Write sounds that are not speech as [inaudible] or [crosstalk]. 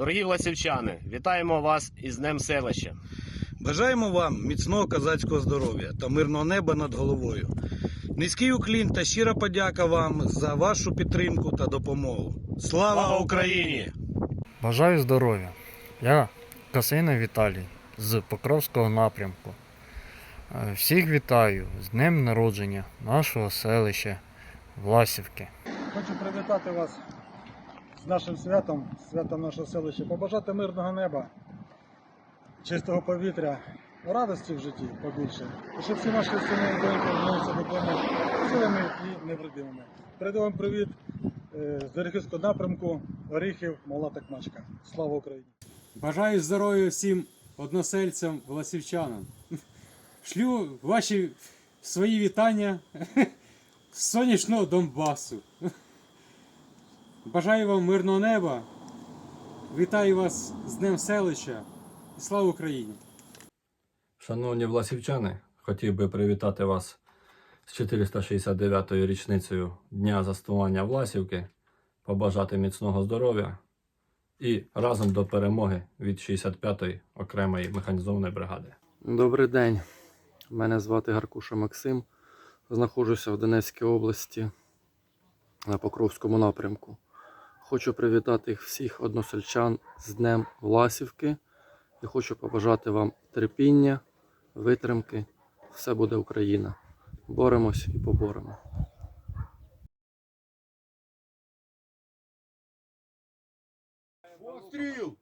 Дорогі власівчани, вітаємо вас із Днем селища. Бажаємо вам міцного козацького здоров'я та мирного неба над головою. Низький уклін та щира подяка вам за вашу підтримку та допомогу. Слава Слава Україні! Україні! Бажаю здоров'я. Я Касина Віталій з Покровського напрямку. Е, Всіх вітаю з днем народження нашого селища Власівки. Хочу привітати вас з нашим святом, святом нашого селища, побажати мирного неба, чистого повітря, радості в житті побільше. І щоб всі наші сини і доньки вернулися додому цілими і невредимими. Передаю вам привіт е, з Оріхівського напрямку, Оріхів, Мала Такмачка. Слава Україні! Бажаю здоров'я всім односельцям, власівчанам. Шлю ваші свої вітання [laughs] з сонячного Донбасу. Бажаю вам мирного неба. Вітаю вас з Днем селища і слава Україні! Шановні власівчани, хотів би привітати вас з 469-ю річницею Дня заснування Власівки, побажати міцного здоров'я і разом до перемоги від 65-ї окремої механізованої бригади. Добрий день. Мене звати Гаркуша Максим. Знаходжуся в Донецькій області на Покровському напрямку. Хочу привітати всіх односельчан з Днем Власівки і хочу побажати вам терпіння, витримки. Все буде Україна. Боремось і поборемо. Постріл!